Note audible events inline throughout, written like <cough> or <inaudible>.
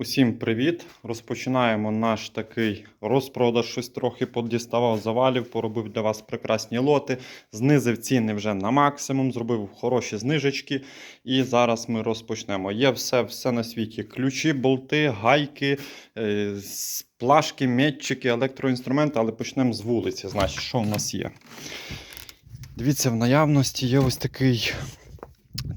Усім привіт! Розпочинаємо наш такий розпродаж. Щось трохи подіставав завалів, поробив для вас прекрасні лоти, знизив ціни вже на максимум, зробив хороші знижечки. І зараз ми розпочнемо. Є все, все на світі: ключі, болти, гайки, е, плашки, метчики, електроінструменти, але почнемо з вулиці. Значить, що в нас є? Дивіться, в наявності є ось такий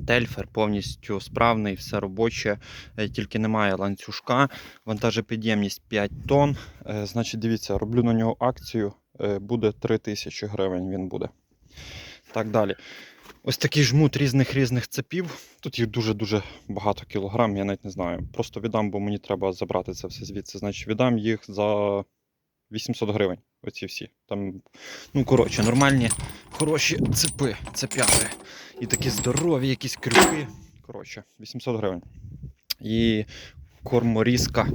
Тельфер повністю справний, все робоче, е, тільки немає ланцюжка. Вантажопідємність 5 тонн. Е, Значить, дивіться, роблю на нього акцію. е, Буде 3 тисячі гривень. Він буде. Так далі. Ось такий жмут різних різних цепів. Тут їх дуже-дуже багато кілограм, я навіть не знаю. Просто віддам, бо мені треба забрати це все звідси. Значить, віддам їх за 800 гривень. Оці всі. Там, ну, коротше, нормальні, хороші цепи, цепяри. І такі здорові якісь крюки. Коротше, 800 гривень. І корморізка.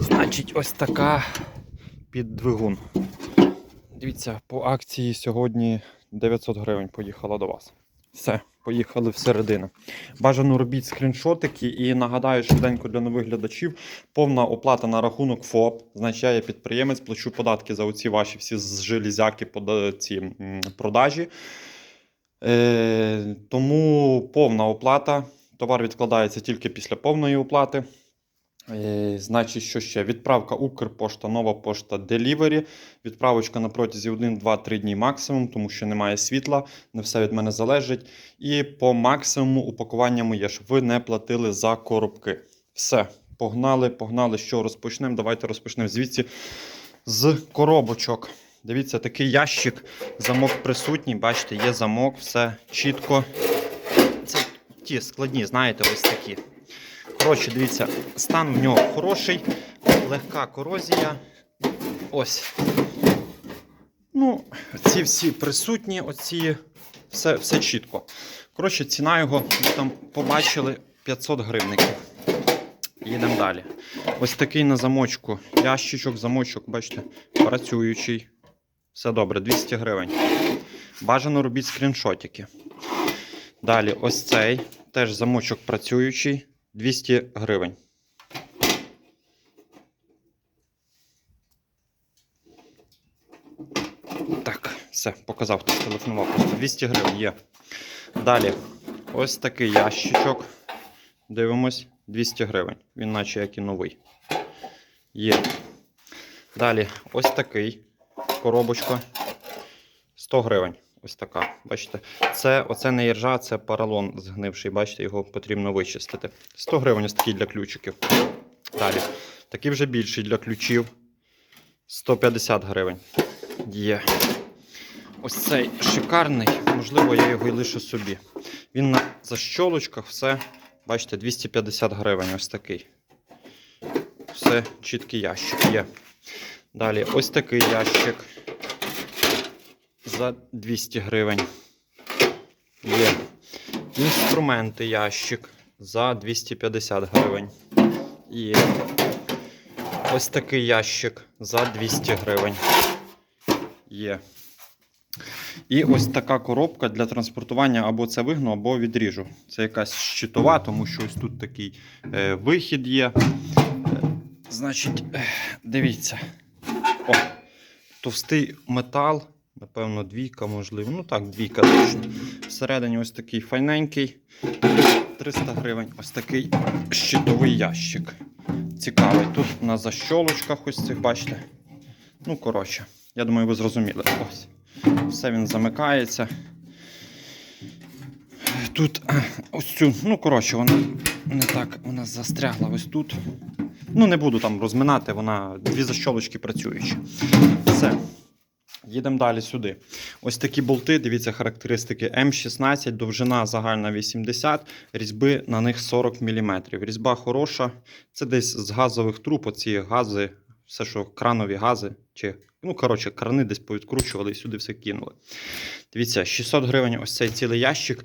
Значить, ось така під двигун. Дивіться, по акції сьогодні 900 гривень поїхала до вас. Все, поїхали всередину. Бажано робіть скріншотики і нагадаю швиденько для нових глядачів. Повна оплата на рахунок ФОП. Значить, я підприємець, плачу податки за оці ваші всі пода- ці продажі. Е, тому повна оплата. Товар відкладається тільки після повної оплати. Е, значить, що ще? Відправка Укрпошта, нова пошта Delivery. Відправочка на протязі 1, 2, 3 дні максимум, тому що немає світла, не все від мене залежить. І по максимуму упакування моє, щоб ви не платили за коробки. Все, погнали, погнали. Що розпочнемо? Давайте розпочнемо звідси з коробочок. Дивіться, такий ящик, замок присутній. Бачите, є замок, все чітко. Це ті складні, знаєте, ось такі. Коротше, дивіться, стан в нього хороший, легка корозія. Ось. Ну, ці всі присутні, оці, все, все чітко. Коротше, ціна його, ви там побачили 500 гривників. Їдемо далі. Ось такий на замочку. Ящичок, замочок, бачите, працюючий. Все добре, 200 гривень. Бажано робіть скріншотики. Далі, ось цей теж замочок працюючий. 200 гривень. Так, все, показав, телефонував. Просто 200 гривень є. Далі, ось такий ящичок. Дивимось, 200 гривень. Він наче як і новий. Є. Далі, ось такий коробочка. 100 гривень. Ось така. Бачите, це оце не іржа, це поролон згнивший. Бачите, його потрібно вичистити. 100 гривень ось такий для ключиків. Далі. Такий вже більший для ключів. 150 гривень. Є. Ось цей шикарний. Можливо, я його і лишу собі. Він на защолочках, все. Бачите, 250 гривень. Ось такий. Все, чіткий ящик є. Далі, ось такий ящик за 200 гривень. Є. Інструменти ящик за 250 гривень. Є. Ось такий ящик за 200 гривень. Є. І ось така коробка для транспортування або це вигну, або відріжу. Це якась щитова, тому що ось тут такий е, вихід є. Е, значить, е, дивіться. О, товстий метал. Напевно, двійка, можливо. Ну так, двійка точно. Всередині ось такий файненький. 300 гривень. Ось такий щитовий ящик. Цікавий. Тут на защолочках ось цих, бачите. Ну, коротше, я думаю, ви зрозуміли. Ось. Все він замикається. Тут е, ось цю, ну, коротше, вона не так, вона застрягла ось тут. Ну, не буду там розминати, вона дві защолочки працюючі. Все. Їдемо далі сюди. Ось такі болти, дивіться, характеристики М16, довжина загальна 80, різьби на них 40 мм. Різьба хороша. Це десь з газових труб, оці гази, все, що кранові гази, чи, ну, коротше, крани десь повідкручували і сюди все кинули. Дивіться, 600 гривень ось цей цілий ящик.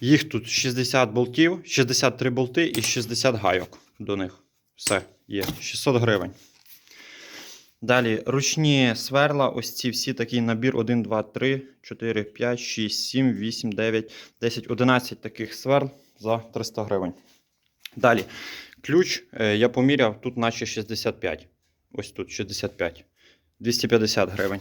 Їх тут 60 болтів, 63 болти і 60 гайок до них. Все, є. 600 гривень. Далі ручні сверла, ось ці всі такий набір 1, 2, 3, 4, 5, 6, 7, 8, 9, 10, 11 таких сверл за 300 гривень. Далі ключ е, я поміряв, тут наче 65. Ось тут 65. 250 гривень.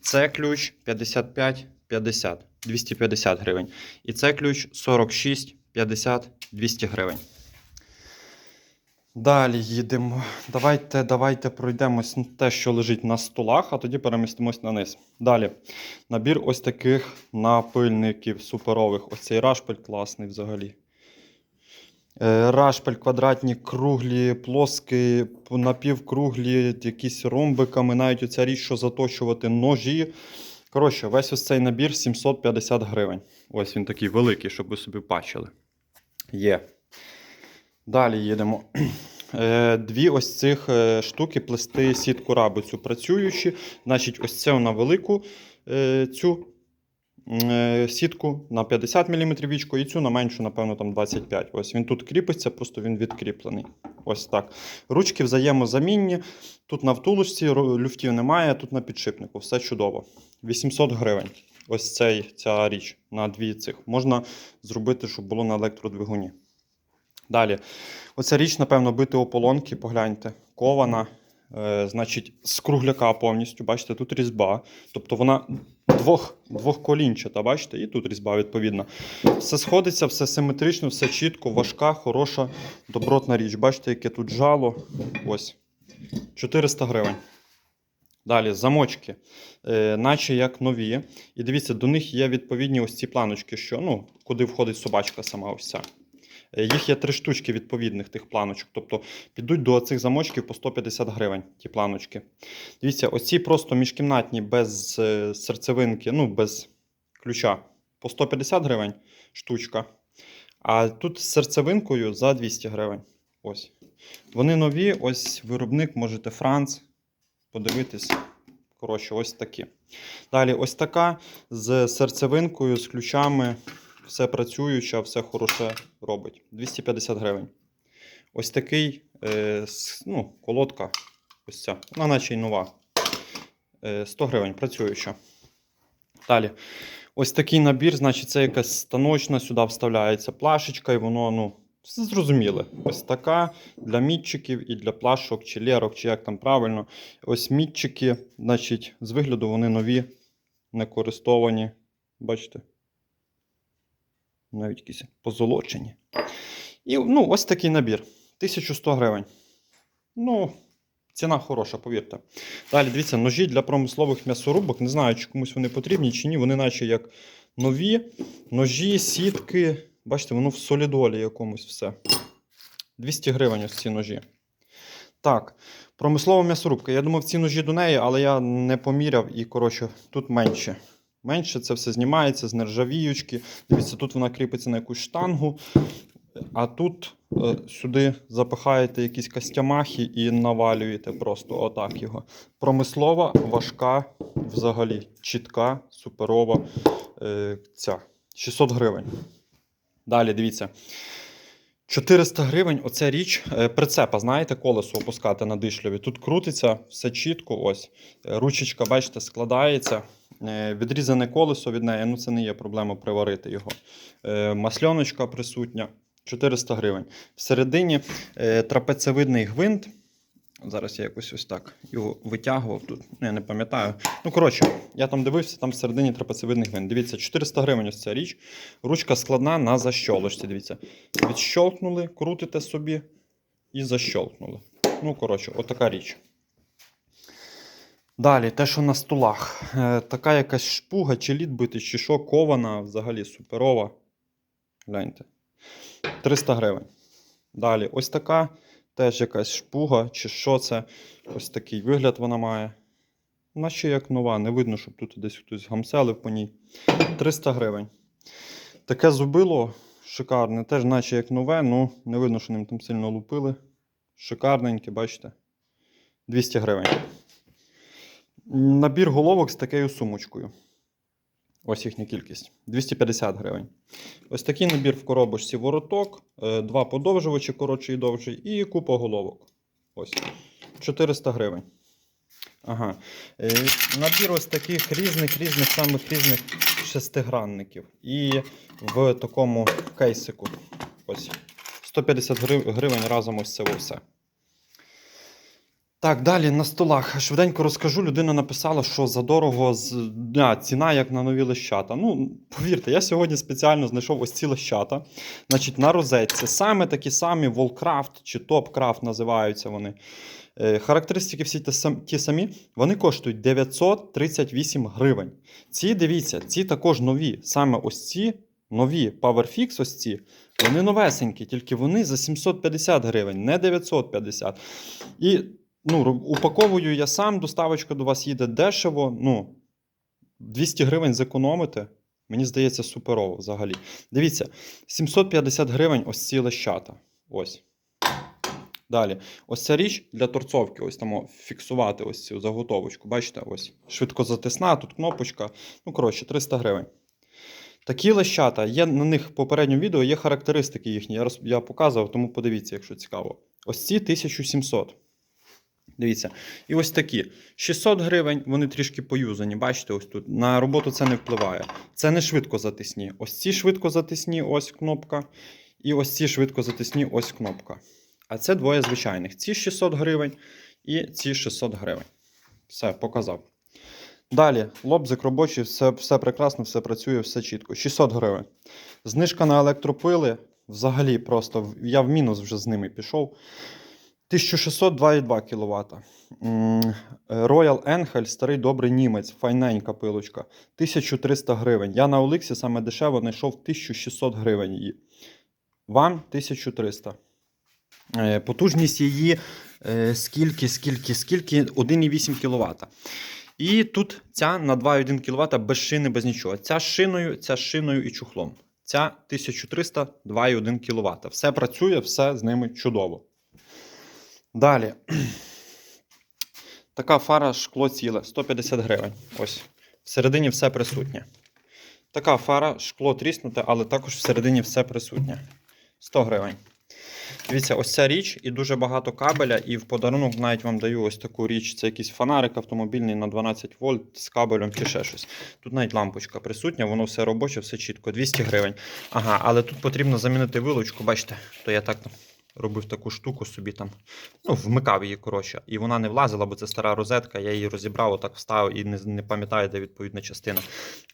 Це ключ 55, 50, 250 гривень. І це ключ 46, 50, 200 гривень. Далі їдемо. Давайте, давайте пройдемось те, що лежить на столах, а тоді перемістимось на низ. Далі. Набір ось таких напильників суперових. Ось цей рашпиль класний взагалі. Е, Рашпиль, квадратні, круглі, плоскі, напівкруглі, якісь ромбиками, навіть оця річ, що заточувати ножі. Коротше, весь ось цей набір 750 гривень. Ось він такий великий, щоб ви собі бачили. Є. Далі їдемо. <clears throat> Е, Дві ось цих е, штуки плести сітку рабицю працюючі. Значить, ось це на велику е, цю сітку на 50 мм вічко і цю на меншу, напевно, там 25. Ось він тут кріпиться, просто він відкріплений. Ось так. Ручки взаємозамінні. Тут на втулочці люфтів немає, тут на підшипнику. Все чудово. 800 гривень. Ось цей, ця річ на дві цих. Можна зробити, щоб було на електродвигуні. Далі. Оця річ, напевно, бити ополонки, погляньте. Кована. Е, значить, з кругляка повністю. Бачите, тут різьба. Тобто вона двох, двохколінчата, бачите, і тут різьба відповідна. Все сходиться, все симетрично, все чітко, важка, хороша, добротна річ. Бачите, яке тут жало. Ось. 400 гривень. Далі, замочки, е, наче як нові. І дивіться, до них є відповідні ось ці планочки, що, ну, куди входить собачка сама ось ця. Е, Їх є три штучки відповідних тих планочок. Тобто підуть до цих замочків по 150 гривень, ті планочки. Дивіться, оці просто міжкімнатні без е, серцевинки, ну, без ключа, по 150 гривень штучка. А тут з серцевинкою за 200 гривень. Ось. Вони нові, ось виробник, можете Франц. Подивитись. Коротше, ось такі. Далі, ось така з серцевинкою, з ключами. Все працююче, все хороше робить. 250 гривень. Ось такий е, ну, колодка. Ось ця. Вона наче й нова. Е, 100 гривень працююча. Далі. Ось такий набір, значить, це якась станочна, сюди вставляється плашечка, і воно, ну, все зрозуміле. Ось така для мітчиків і для плашок, чи лєрок, чи як там правильно. Ось мітчики, значить, з вигляду вони нові, не користовані. Бачите? Навіть якісь позолочені. І ну, ось такий набір. 1100 гривень. Ну, ціна хороша, повірте. Далі, дивіться, ножі для промислових м'ясорубок. Не знаю, чи комусь вони потрібні, чи ні. Вони наче як нові. Ножі, сітки. Бачите, воно в солідолі якомусь все. 200 гривень ось ці ножі. Так, промислова м'ясорубка. Я думав, ці ножі до неї, але я не поміряв і, коротше, тут менше. Менше це все знімається з нержавіючки. Дивіться, тут вона кріпиться на якусь штангу, а тут е, сюди запихаєте якісь костямахи і навалюєте просто отак його. Промислова, важка, взагалі, чітка, суперова. Е, ця. 600 гривень. Далі, дивіться. 400 гривень оця річ е, прицепа, знаєте, колесо опускати на дишльові. Тут крутиться все чітко. Ось. Е, Ручечка, бачите, складається. Е, Відрізане колесо від неї, ну це не є проблема приварити його. Е, Масльоночка присутня. 400 гривень. Всередині е, трапецевидний гвинт. Зараз я якось ось так його витягував тут. Ну, я не пам'ятаю. Ну, коротше, я там дивився, там всередині трапецевидний гвинт. Дивіться, 400 гривень ось ця річ. Ручка складна на защолочці. Дивіться. Відщолкнули, крутите собі і защолкнули. Ну, коротше, отака річ. Далі, те, що на столах. Е, така якась шпуга, чи лід бити, чи що, кована, взагалі суперова. Гляньте. 300 гривень. Далі, ось така теж якась шпуга, чи що це. Ось такий вигляд вона має. Наче як нова, не видно, щоб тут десь хтось гамселив по ній. 300 гривень. Таке зубило шикарне, теж наче як нове, ну не видно, що ним там сильно лупили. Шикарненьке, бачите. 200 гривень. Набір головок з такою сумочкою. Ось їхня кількість. 250 гривень. Ось такий набір в коробочці вороток, е, два подовжувачі, коротший і довший, і купа головок. Ось. 400 гривень. Ага. Е, Набір ось таких різних, різних, самих різних шестигранників. І в такому кейсику. Ось. 150 гривень разом ось це все. Так, далі на столах. Швиденько розкажу. Людина написала, що задорого з... а, ціна як на нові лещата. Ну, повірте, я сьогодні спеціально знайшов ось ці лещата. Значить, на розетці саме такі самі Волкрафт чи Топкрафт називаються вони. Е, Характеристики всі ті самі, вони коштують 938 гривень. Ці, дивіться, ці також нові. Саме ось ці нові PowerFix, ось ці, вони новесенькі, тільки вони за 750 гривень, не 950. І ну, упаковую я сам, доставочка до вас їде дешево. Ну, 200 гривень зекономите. Мені здається, суперово взагалі. Дивіться, 750 гривень ось ці лещата. Ось. Далі. Ось ця річ для торцовки, ось там фіксувати ось цю заготовочку. Бачите, ось. Швидкозатисна, тут кнопочка. Ну, коротше, 300 гривень. Такі лещата, є на них в попередньому відео є характеристики їхні. Я, роз, я показував, тому подивіться, якщо цікаво. Ось ці 1700. Дивіться. І ось такі. 600 гривень, вони трішки поюзані. Бачите, ось тут. На роботу це не впливає. Це не швидкозатисні. Ось ці швидкозатисні, ось кнопка. І ось ці швидкозатисні, ось кнопка. А це двоє звичайних. Ці 600 гривень і ці 600 гривень. Все, показав. Далі, лобзик робочий, все, все прекрасно, все працює, все чітко. 600 гривень. Знижка на електропили. Взагалі, просто я в мінус вже з ними пішов. 1600 2,2 кВт. Royal Enhel, старий добрий німець, файненька пилочка. 1300 гривень. Я на Оликсі саме дешево знайшов 1600 гривень її. Вам 1300. Е, Потужність її е, скільки, скільки, скільки? 1,8 кВт. І тут ця на 2,1 кВт без шини, без нічого. Ця шиною, ця шиною і чухлом. Ця 1300 2,1 кВт. Все працює, все з ними чудово. Далі. <clears throat> Така фара шкло ціле, 150 гривень. Ось. Всередині все присутнє. Така фара, шкло тріснуте, але також всередині все присутнє. 100 гривень. Дивіться, ось ця річ і дуже багато кабеля, і в подарунок навіть вам даю ось таку річ. Це якийсь фонарик автомобільний на 12 вольт з кабелем чи ще щось. Тут навіть лампочка присутня, воно все робоче, все чітко, 200 гривень. Ага, але тут потрібно замінити вилочку, бачите, то я так робив таку штуку собі там. Ну, вмикав її, коротше, і вона не влазила, бо це стара розетка, я її розібрав, отак вставив і не, не пам'ятаю, де відповідна частина.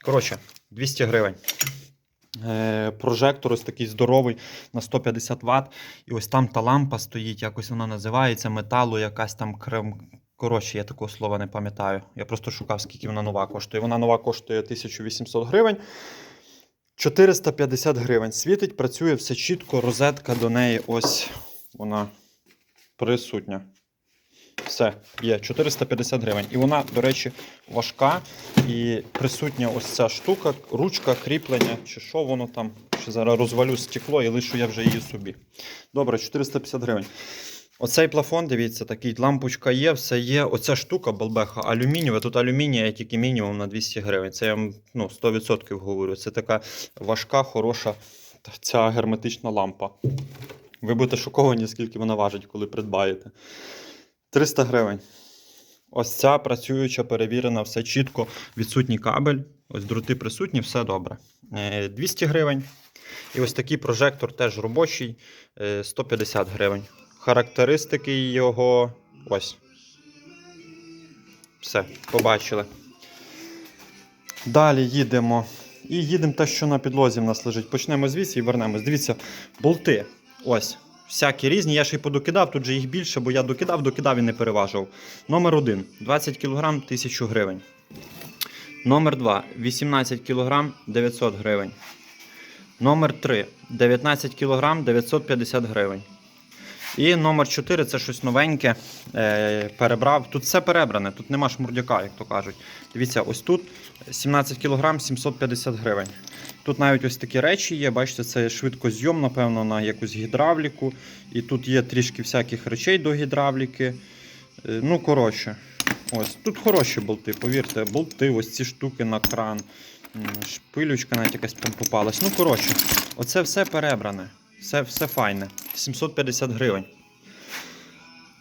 Коротше, 200 гривень. Е, прожектор ось такий здоровий на 150 Вт. І ось там та лампа стоїть, якось вона називається, металу, якась там крем. Коротше, я такого слова не пам'ятаю. Я просто шукав, скільки вона нова коштує. Вона нова коштує 1800 гривень. 450 гривень. Світить, працює все чітко, розетка до неї ось вона присутня. Все, є 450 гривень. І вона, до речі, важка. І присутня ось ця штука, ручка, кріплення, чи що воно там. Ще зараз розвалю стекло і лишу я вже її собі. Добре, 450 гривень. Оцей плафон, дивіться, такий лампочка є, все є. Оця штука балбеха алюмінієва. Тут алюмінія тільки мінімум на 200 гривень. Це я вам ну, 100% говорю. Це така важка, хороша ця герметична лампа. Ви будете шоковані, скільки вона важить, коли придбаєте. 300 гривень. Ось ця працююча, перевірена, все чітко. Відсутній кабель. Ось дроти присутні, все добре. Е, 200 гривень. І ось такий прожектор теж робочий, е, 150 гривень. Характеристики його. Ось. Все, побачили. Далі їдемо. І їдемо те, що на підлозі в нас лежить. Почнемо звідси і вернемось. Дивіться, болти. Ось. Всякі різні. Я ще й подокидав, тут же їх більше, бо я докидав, докидав і не переважував. Номер 1 20 кг 1000 гривень. Номер 2 18 кг 900 гривень. Номер 3 19 кг 950 гривень. І номер 4 це щось новеньке. Е, перебрав. Тут все перебране, тут нема шмурдяка, як то кажуть. Дивіться, ось тут 17 кг 750 гривень. Тут навіть ось такі речі є. Бачите, це швидкозйом, напевно, на якусь гідравліку. І тут є трішки всяких речей до гідравліки. Е, ну, коротше, ось тут хороші болти, повірте, болти, ось ці штуки на кран. Шпилючка навіть якась там попалась. Ну, коротше, оце все перебране. Все, все файне. 750 гривень.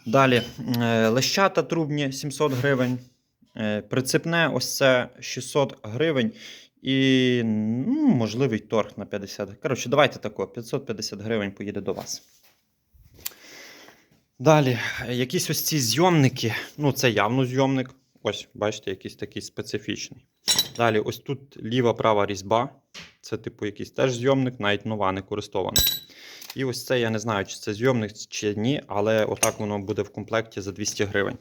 Далі е, лещата трубні 700 гривень. Е, Прицепне ось це 600 гривень. І ну, можливий торг на 50. Коротше, давайте тако, 550 гривень поїде до вас. Далі, якісь ось ці зйомники. Ну, це явно зйомник. Ось, бачите, якийсь такий специфічний. Далі, ось тут ліва права різьба. Це, типу, якийсь теж зйомник, навіть нова, не користована. І ось це я не знаю, чи це зйомник чи ні, але отак воно буде в комплекті за 200 гривень.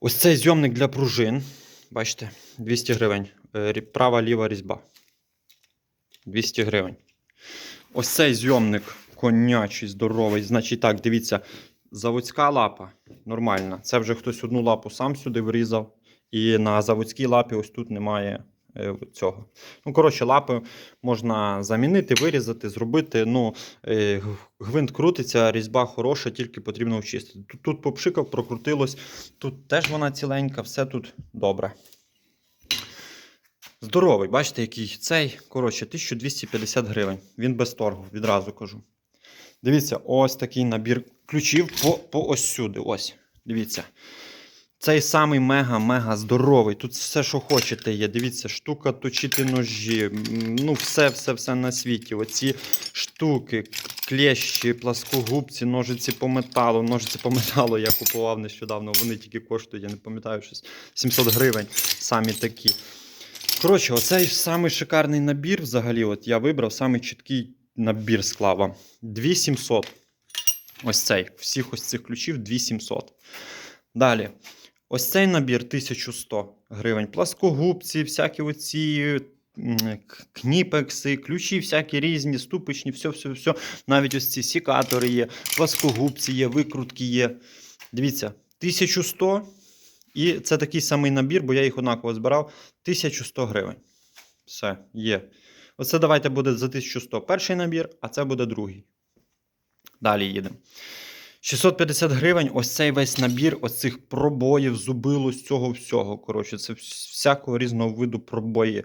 Ось цей зйомник для пружин. Бачите, 200 гривень. Е, Права ліва різьба. 200 гривень. Ось цей зйомник конячий, здоровий. Значить, так, дивіться, заводська лапа нормальна. Це вже хтось одну лапу сам сюди врізав. І на заводській лапі ось тут немає цього. Ну, коротше, лапи можна замінити, вирізати, зробити. Ну, е, гвинт крутиться, різьба хороша, тільки потрібно очистити. Тут, тут попшикав, прокрутилось. Тут теж вона ціленька, все тут добре. Здоровий, бачите, який цей. Коротше, 1250 гривень. Він без торгу, відразу кажу. Дивіться, ось такий набір ключів по, по ось сюди. Ось. Дивіться. Цей самий мега-мега здоровий. Тут все, що хочете, є. Дивіться, штука точити ножі. Ну, все, все, все на світі. Оці штуки, клещі, пласкогубці, ножиці по металу. Ножиці по <laughs> металу я купував нещодавно. Вони тільки коштують, я не пам'ятаю, щось 700 гривень. Самі такі. Коротше, оцей самий шикарний набір взагалі. От я вибрав самий чіткий набір склав вам. 2700. Ось цей. Всіх ось цих ключів 2700. Далі. Ось цей набір 1100 гривень. Пласкогубці, всякі оці кніпекси, ключі, всякі різні, ступичні, все, все, все. Навіть ось ці сікатори є, пласкогубці є, викрутки є. Дивіться, 1100. І це такий самий набір, бо я їх однаково збирав. 1100 гривень. Все, є. Оце давайте буде за 1100 перший набір, а це буде другий. Далі їдемо. 650 гривень, ось цей весь набір, ось цих пробоїв, зубило з цього всього. Коротше, це всякого різного виду пробої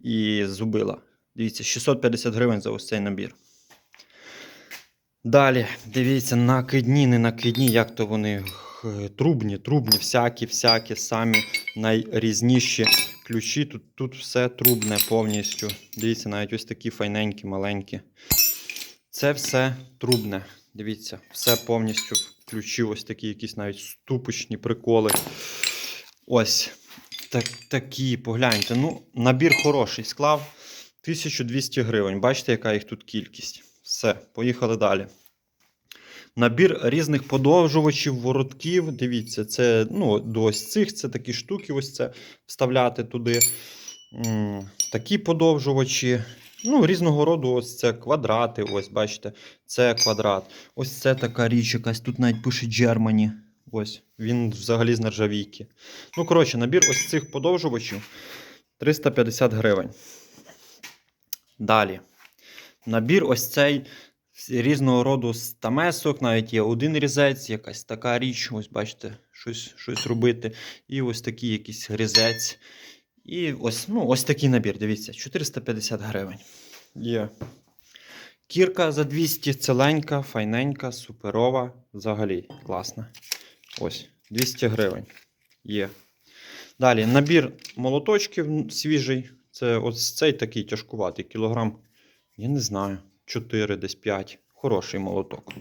і зубила. Дивіться, 650 гривень за ось цей набір. Далі, дивіться, накидні, не накидні, як то вони трубні, трубні, всякі, всякі, самі найрізніші ключі. Тут, тут все трубне повністю. Дивіться, навіть ось такі файненькі, маленькі. Це все трубне. Дивіться, все повністю ключі, ось такі якісь навіть ступочні приколи. Ось так, такі, погляньте. Ну, набір хороший склав 1200 гривень. Бачите, яка їх тут кількість. Все, поїхали далі. Набір різних подовжувачів, воротків. Дивіться, це ну, до ось цих це такі штуки, ось це вставляти туди. Такі подовжувачі. Ну, різного роду, ось це квадрати. Ось, бачите, це квадрат. Ось це така річ, якась тут навіть пише Germany. Ось, він взагалі з нержавійки. Ну, коротше, набір ось цих подовжувачів 350 гривень. Далі. Набір ось цей різного роду стамесок, навіть є один різець, якась така річ, ось бачите, щось, щось робити. І ось такий якийсь різець. І ось, ну, ось такий набір, дивіться, 450 гривень. Є. Кірка за 200, ціленька, файненька, суперова, взагалі класна. Ось, 200 гривень. Є. Далі набір молоточків свіжий. Це ось цей такий тяжкуватий кілограм. Я не знаю, 4, десь 5. Хороший молоток.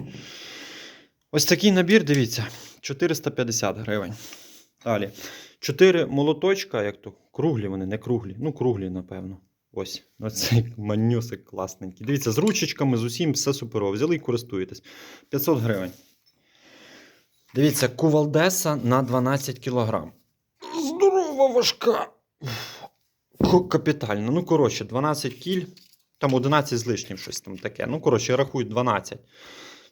Ось такий набір, дивіться, 450 гривень. Далі. 4 молоточка, як то круглі вони, не круглі. Ну, круглі, напевно. Ось, оцей манюсик класненький. Дивіться, з ручечками, з усім, все суперово. Взяли і користуєтесь. 500 гривень. Дивіться, кувалдеса на 12 кг. Здорова важка. Капітально. Ну, коротше, 12 кіль. Там 11 з лишнім щось там таке. Ну, коротше, рахуй 12.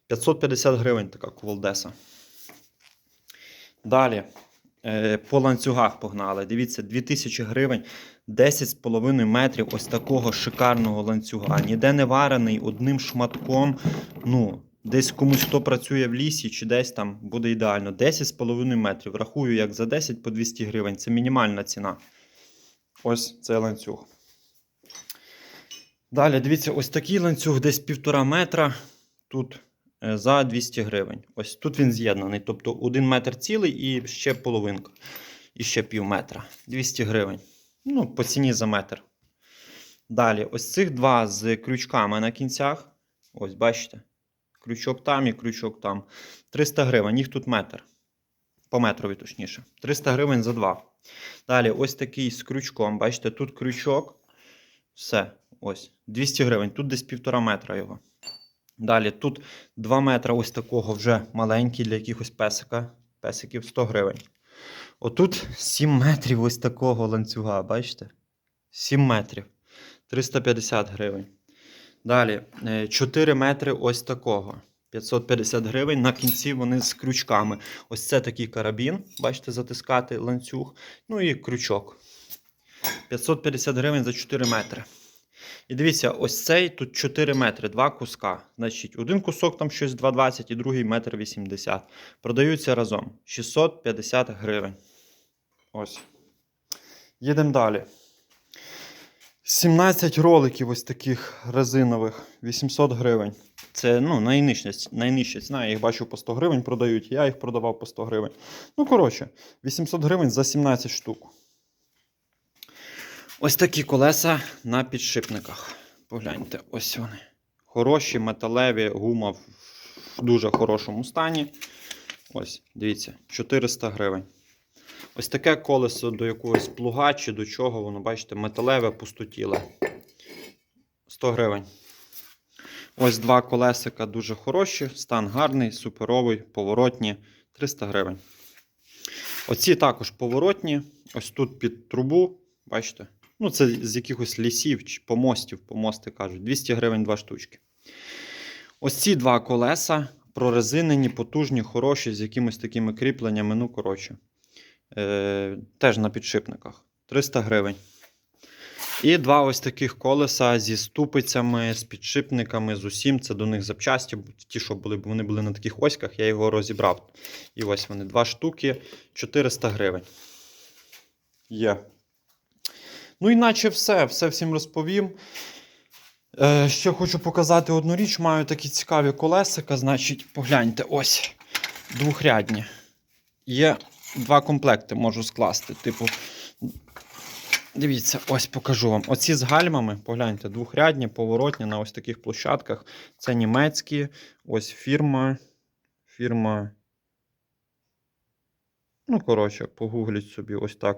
550 гривень така кувалдеса. Далі. Е, По ланцюгах погнали. Дивіться, 2000 гривень, 10,5 метрів ось такого шикарного ланцюга. Ніде не варений одним шматком. Ну, десь комусь хто працює в лісі чи десь там буде ідеально. 10,5 метрів. Рахую, як за 10 по 200 гривень. Це мінімальна ціна. Ось цей ланцюг. Далі, дивіться, ось такий ланцюг десь півтора метра. Тут за 200 гривень. Ось тут він з'єднаний. Тобто 1 метр цілий і ще половинка. І ще пів метра. 200 гривень. Ну, по ціні за метр. Далі, ось цих два з крючками на кінцях. Ось, бачите? Крючок там і крючок там. 300 гривень, їх тут метр. По метрові, точніше. 300 гривень за два. Далі, ось такий з крючком. Бачите, тут крючок. Все. Ось. 200 гривень. Тут десь півтора метра його. Далі, тут 2 метра ось такого вже маленький для якихось песика. Песиків 100 гривень. Отут 7 метрів ось такого ланцюга, бачите? 7 метрів. 350 гривень. Далі, е, 4 метри ось такого. 550 гривень. На кінці вони з крючками. Ось це такий карабін, бачите, затискати ланцюг. Ну і крючок. 550 гривень за 4 метри. І дивіться, ось цей тут 4 метри, два куска. Значить, один кусок там щось 2,20 і другий метр 80. Продаються разом 650 гривень. Ось. Їдемо далі. 17 роликів ось таких резинових, 800 гривень. Це ну, найнижча, найнижча ціна. Я їх бачу по 100 гривень продають, я їх продавав по 100 гривень. Ну, коротше, 800 гривень за 17 штук. Ось такі колеса на підшипниках. Погляньте, ось вони. Хороші, металеві, гума в дуже хорошому стані. Ось, дивіться, 400 гривень. Ось таке колесо до якогось плуга чи до чого, воно, бачите, металеве, пустотіле. 100 гривень. Ось два колесика дуже хороші, стан гарний, суперовий, поворотні. 300 гривень. Оці також поворотні. Ось тут під трубу, бачите? Ну, це з якихось лісів чи помостів, помости кажуть. 200 гривень два штучки. Ось ці два колеса прорезинені, потужні, хороші, з якимись такими кріпленнями. Ну, коротше. Е, теж на підшипниках. 300 гривень. І два ось таких колеса зі ступицями, з підшипниками, з усім. Це до них запчасті. Ті, що були, вони були на таких оськах, я його розібрав. І ось вони, два штуки, 400 гривень. Є. Ну, іначе все, все всім розповім. Е, ще хочу показати одну річ. Маю такі цікаві колесика. Значить, погляньте, ось двохрядні. Є два комплекти, можу скласти. Типу, дивіться, ось покажу вам. Оці з гальмами, погляньте, двохрядні, поворотні на ось таких площадках. Це німецькі. Ось фірма. Фірма. Ну, коротше, погугліть собі ось так.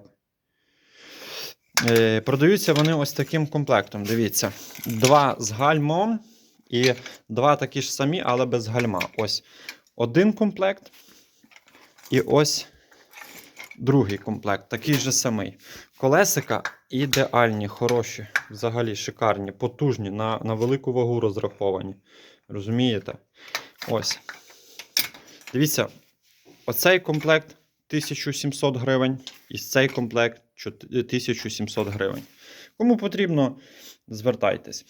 Е, продаються вони ось таким комплектом. Дивіться, два з гальмом і два такі ж самі, але без гальма. Ось один комплект. І ось другий комплект, такий же самий. Колесика ідеальні, хороші, взагалі шикарні, потужні, на, на велику вагу розраховані. Розумієте? Ось. Дивіться, оцей комплект 1700 гривень, і цей комплект 1700 гривень. Кому потрібно, звертайтесь.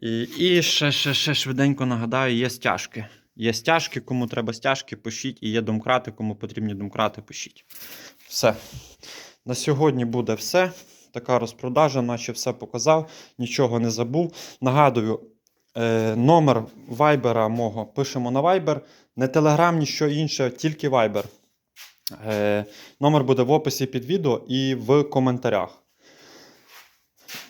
І, і ще, ще, ще швиденько нагадаю, є стяжки. Є стяжки, кому треба стяжки, пишіть. І є домкрати, кому потрібні домкрати, пишіть. Все. На сьогодні буде все. Така розпродажа, наче все показав, нічого не забув. Нагадую, е, номер вайбера мого пишемо на вайбер. Не телеграм, ніщо інше, тільки вайбер. Е, номер буде в описі під відео і в коментарях.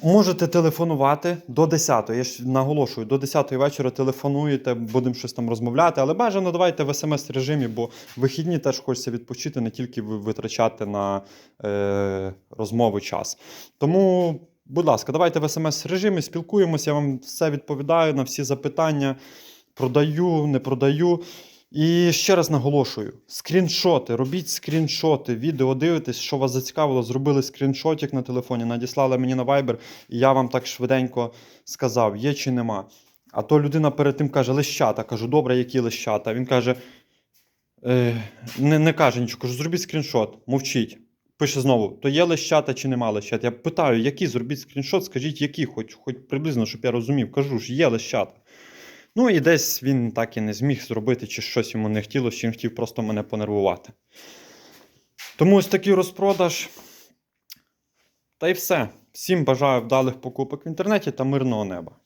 Можете телефонувати до 10. Я ж наголошую, до 10 вечора телефонуєте, будемо щось там розмовляти, але бажано давайте в смс-режимі, бо вихідні теж хочеться відпочити, не тільки витрачати на е, розмови час. Тому, будь ласка, давайте в смс-режимі, спілкуємося, я вам все відповідаю на всі запитання. Продаю, не продаю. І ще раз наголошую: скріншоти, робіть скріншоти, відео дивитесь, що вас зацікавило, зробили скріншотик на телефоні, надіслали мені на Viber, і я вам так швиденько сказав, є чи нема. А то людина перед тим каже, лещата. Кажу, добре, які лещата. Він каже, е, не, не каже нічого, кажу, зробіть скріншот, мовчіть. Пише знову, то є лещата чи нема лещат. Я питаю, які зробіть скріншот, скажіть, які, хоч, хоч приблизно, щоб я розумів. Кажу ж, є лещата. Ну і десь він так і не зміг зробити, чи щось йому не хотілося, чи він хотів просто мене понервувати. Тому ось такий розпродаж. Та й все. Всім бажаю вдалих покупок в інтернеті та мирного неба.